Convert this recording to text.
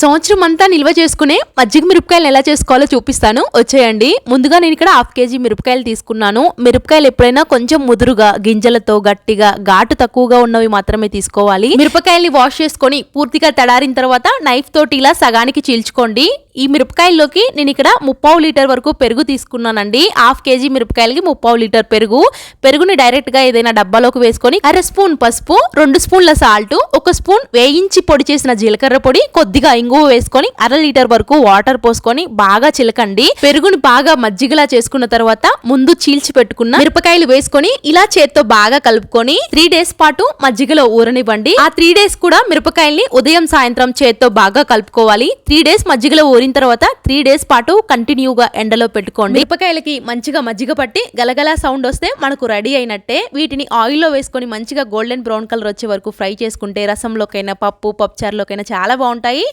సంవత్సరం అంతా నిల్వ చేసుకునే మజ్జిగ మిరపకాయలు ఎలా చేసుకోవాలో చూపిస్తాను. వచ్చేయండి. ముందుగా నేను ఇక్కడ హాఫ్ కేజీ మిరపకాయలు తీసుకున్నాను. మిరపకాయలు ఎప్పుడైనా కొంచెం ముదురుగా గింజలతో గట్టిగా ఘాటు తక్కువగా ఉన్నవి మాత్రమే తీసుకోవాలి. మిరపకాయల్ని వాష్ చేసుకొని పూర్తిగా తడారిన తర్వాత నైఫ్ తోటి ఇలా సగానికి చీల్చుకోండి. ఈ మిరపకాయల్లోకి నేను ఇక్కడ ముప్పావు లీటర్ వరకు పెరుగు తీసుకున్నానండి. హాఫ్ కేజీ మిరపకాయలకి ముప్పావు లీటర్ పెరుగు. పెరుగుని డైరెక్ట్గా ఏదైనా డబ్బాలోకి వేసుకొని అర స్పూన్ పసుపు రెండు స్పూన్ల సాల్ట్ ఒక స్పూన్ వేయించి పొడి చేసిన జీలకర్ర పొడి కొద్దిగా ఇంగువ వేసుకొని అర లీటర్ వరకు వాటర్ పోసుకొని బాగా చిలకండి. పెరుగుని బాగా మజ్జిగలా చేసుకున్న తర్వాత ముందు చీల్చి పెట్టుకున్న మిరపకాయలు వేసుకొని ఇలా చేత్తో బాగా కలుపుకొని త్రీ డేస్ పాటు మజ్జిగలో ఊరనివ్వండి. ఆ త్రీ డేస్ కూడా మిరపకాయల్ని ఉదయం సాయంత్రం చేత్తో బాగా కలుపుకోవాలి. త్రీ డేస్ మజ్జిగలో ఊరి ఊరిన తర్వాత త్రీ డేస్ పాటు కంటిన్యూగా ఎండలో పెట్టుకోండి. మిరపకాయలకి మంచిగా మజ్జిగ పట్టి గలగలా సౌండ్ వస్తే మనకు రెడీ అయినట్టే. వీటిని ఆయిల్లో వేసుకొని మంచిగా గోల్డెన్ బ్రౌన్ కలర్ వచ్చే వరకు ఫ్రై చేసుకుంటే రసంలోకైనా పప్పు పప్పుచారులోకైనా చాలా బాగుంటాయి.